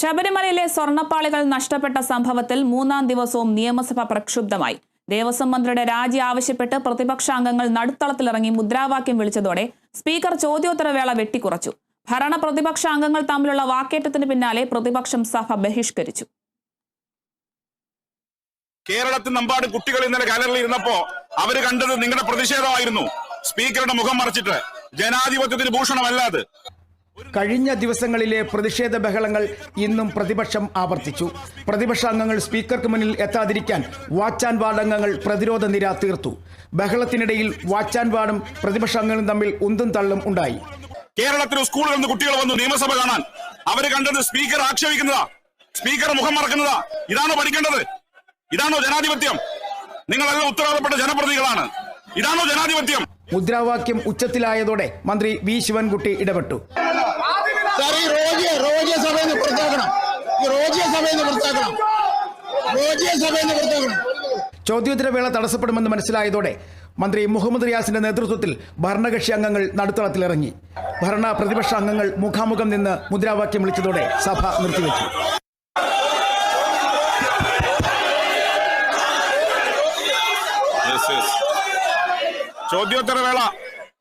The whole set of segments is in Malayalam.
ശബരിമലയിലെ സ്വർണപ്പാളികൾ നഷ്ടപ്പെട്ട സംഭവത്തിൽ മൂന്നാം ദിവസവും നിയമസഭ പ്രക്ഷുബ്ധമായി. ദേവസ്വം മന്ത്രിയുടെ രാജി ആവശ്യപ്പെട്ട് പ്രതിപക്ഷാംഗങ്ങൾ നടുത്തളത്തിലിറങ്ങി മുദ്രാവാക്യം വിളിച്ചതോടെ സ്പീക്കർ ചോദ്യോത്തരവേള വെട്ടിക്കുറച്ചു. ഭരണ പ്രതിപക്ഷ അംഗങ്ങൾ തമ്മിലുള്ള വാക്കേറ്റത്തിന് പിന്നാലെ പ്രതിപക്ഷം സഭ ബഹിഷ്കരിച്ചു. കേരളത്തിൽ നമ്പാട് കുട്ടികൾ ഇന്നലെ ഗാലറിയിൽ ഇരുന്നപ്പോ അവർ കണ്ടത് നിങ്ങളുടെ പ്രതിഷേധമായിരുന്നു. സ്പീക്കറുടെ മുഖം മറച്ചിട്ട് ജനാധിപത്യത്തിന് ഭൂഷണമല്ല അത്. കഴിഞ്ഞ ദിവസങ്ങളിലെ പ്രതിഷേധ ബഹളങ്ങൾ ഇന്നും പ്രതിപക്ഷം ആവർത്തിച്ചു. പ്രതിപക്ഷാംഗങ്ങൾ സ്പീക്കർക്ക് മുന്നിൽ എത്താതിരിക്കാൻ വാച്ച് ആൻഡ് വാർഡ് അംഗങ്ങൾ പ്രതിരോധ നിര തീർത്തു. ബഹളത്തിനിടയിൽ വാച്ച് ആൻഡ് വാർഡും പ്രതിപക്ഷാംഗങ്ങളും തമ്മിൽ ഉന്തും തള്ളും ഉണ്ടായി. കേരളത്തിൽ സ്കൂളുകളിൽ നിന്ന് കുട്ടികൾ വന്നു നിയമസഭ കാണാൻ. അവർ കണ്ടത് സ്പീക്കർ ആക്ഷേപിക്കുന്നതാ. സ്പീക്കർ മുഖം മറക്കുന്നതാ. ഇതാണോ പഠിക്കേണ്ടത്? ഇതാണോ ജനാധിപത്യം? നിങ്ങളെല്ലാം ഉത്തരവാദപ്പെട്ട ജനപ്രതികളാണ് ഇതാണോ ജനാധിപത്യം? മുദ്രാവാക്യം ഉച്ചത്തിലായതോടെ മന്ത്രി വി. ശിവൻകുട്ടി ഇടപെട്ടു. സാർ ഈ റോജിയെ റോജിയ സഭയിൽ നിന്ന് പുറത്താക്കണം. ഈ റോജിയ സഭയിൽ നിന്ന് പുറത്താക്കണം. റോജിയ സഭയിൽ നിന്ന് പുറത്താക്കണം. ചോദ്യോത്തരവേള തടസ്സപ്പെടുമെന്ന് മനസ്സിലായതോടെ മന്ത്രി മുഹമ്മദ് റിയാസിന്റെ നേതൃത്വത്തിൽ ഭരണകക്ഷി അംഗങ്ങൾ നടുത്തളത്തിലിറങ്ങി. ഭരണ പ്രതിപക്ഷ അംഗങ്ങൾ മുഖാമുഖം നിന്ന് മുദ്രാവാക്യം വിളിച്ചതോടെ സഭ നിർത്തിവെച്ചു. ചോദ്യോത്തരവേള.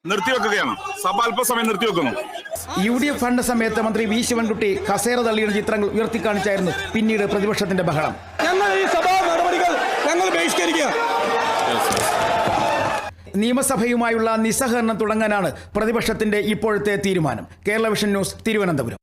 നിർത്തിവെക്കുകയാണ്. സഭ അല്പസമയം നിർത്തിവെക്കുന്നു. യു ഡി എഫ് ഫണ്ട് സമയത്ത് മന്ത്രി വി ശിവൻകുട്ടി കസേര തള്ളിയുടെ ചിത്രങ്ങൾ ഉയർത്തിക്കാണിച്ചായിരുന്നു പിന്നീട് പ്രതിപക്ഷത്തിന്റെ ബഹളം. ഞങ്ങൾ ഈ സഭാ നടപടികൾ ഞങ്ങൾ ബഹിഷ്കരിക്കുക. നിയമസഭയുമായുള്ള നിസ്സഹകരണം തുടങ്ങാനാണ് പ്രതിപക്ഷത്തിന്റെ ഇപ്പോഴത്തെ തീരുമാനം. Kerala vision news Thiruvananthapuram.